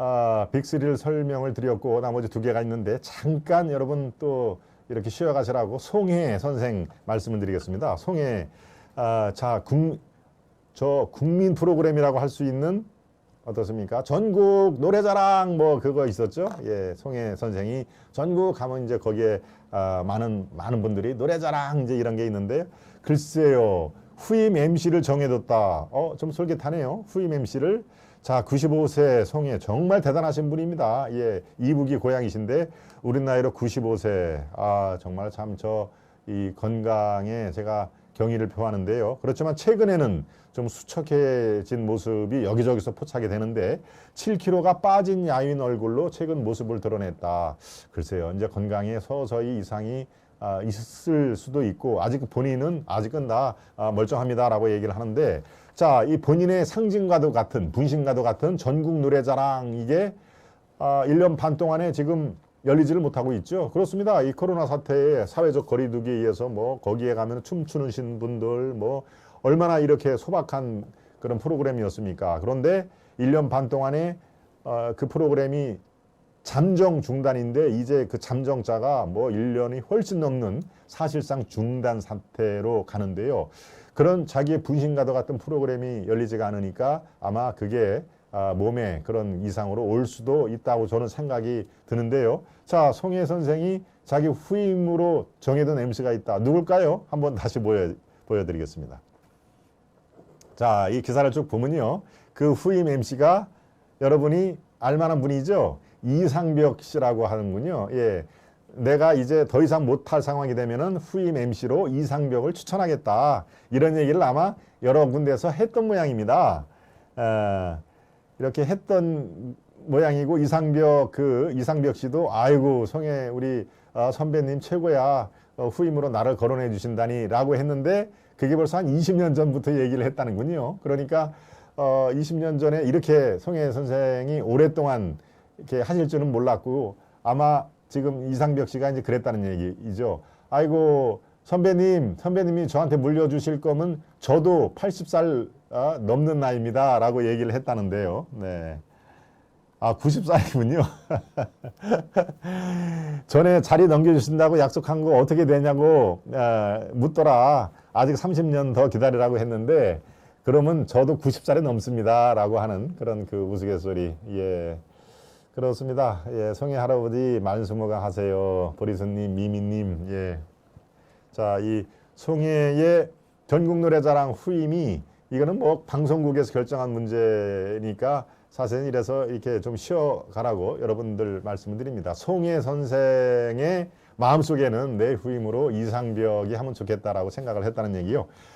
아, 빅3를 설명을 드렸고 나머지 두 개가 있는데 잠깐 여러분 또 이렇게 쉬어가시라고 송혜 선생 말씀을 드리겠습니다. 송혜 아, 자, 국, 저 국민 프로그램이라고 할 수 있는 어떻습니까? 전국 노래자랑 뭐 그거 있었죠? 예, 송혜 선생이 전국 가면 이제 거기에 아, 많은 많은 분들이 노래자랑 이제 이런 게 있는데 글쎄요 후임 MC를 정해뒀다. 어, 좀 솔깃하네요. 후임 MC를 자 95세 송혜 정말 대단하신 분입니다. 예, 이북이 고향이신데 우리 나이로 95세 아 정말 참 저 이 건강에 제가 경의를 표하는데요. 그렇지만 최근에는 좀 수척해진 모습이 여기저기서 포착이 되는데 7kg가 빠진 야윈 얼굴로 최근 모습을 드러냈다. 글쎄요, 이제 건강에 서서히 이상이 아, 있을 수도 있고 아직 본인은 아직은 다 아, 멀쩡합니다라고 얘기를 하는데 자, 이 본인의 상징과도 같은 분신과도 같은 전국 노래자랑 이게 아, 1년 반 동안에 지금 열리지를 못하고 있죠. 그렇습니다. 이 코로나 사태에 사회적 거리두기에 의해서 뭐 거기에 가면 춤추는 분들 뭐 얼마나 이렇게 소박한 그런 프로그램이었습니까. 그런데 1년 반 동안에 어, 그 프로그램이 잠정 중단인데 이제 그 잠정자가 뭐 1년이 훨씬 넘는 사실상 중단 상태로 가는데요. 그런 자기의 분신과도 같은 프로그램이 열리지가 않으니까 아마 그게 아, 몸에 그런 이상으로 올 수도 있다고 저는 생각이 드는데요. 자, 송혜 선생이 자기 후임으로 정해둔 MC가 있다. 누굴까요? 한번 다시 보여, 보여드리겠습니다. 자, 이 기사를 쭉 보면요. 그 후임 MC가 여러분이 알만한 분이죠. 이상벽 씨라고 하는군요. 예. 내가 이제 더 이상 못할 상황이 되면은 후임 MC로 이상벽을 추천하겠다. 이런 얘기를 아마 여러 군데서 했던 모양입니다. 에, 이렇게 했던 모양이고 이상벽 그 이상벽 씨도 아이고 성혜 우리 어, 선배님 최고야 어, 후임으로 나를 거론해 주신다니라고 했는데 그게 벌써 한 20년 전부터 얘기를 했다는군요. 그러니까 어, 20년 전에 이렇게 성혜 선생이 오랫동안 이렇게 하실 줄은 몰랐고 아마 지금 이상벽 씨가 이제 그랬다는 얘기이죠. 아이고 선배님, 선배님이 저한테 물려주실 거면 저도 80살 아, 넘는 나이입니다라고 얘기를 했다는데요. 네. 아, 90살이군요. 전에 자리 넘겨주신다고 약속한 거 어떻게 되냐고 아, 묻더라. 아직 30년 더 기다리라고 했는데 그러면 저도 90살이 넘습니다라고 하는 그런 그 우스갯소리. 예. 그렇습니다. 예, 성의 할아버지 만수무강 하세요. 보리스님, 미미님, 예. 자, 이 송혜의 전국 노래자랑 후임이 이거는 뭐 방송국에서 결정한 문제니까 사실은 이래서 이렇게 좀 쉬어가라고 여러분들 말씀을 드립니다. 송혜 선생의 마음속에는 내 후임으로 이상벽이 하면 좋겠다라고 생각을 했다는 얘기요.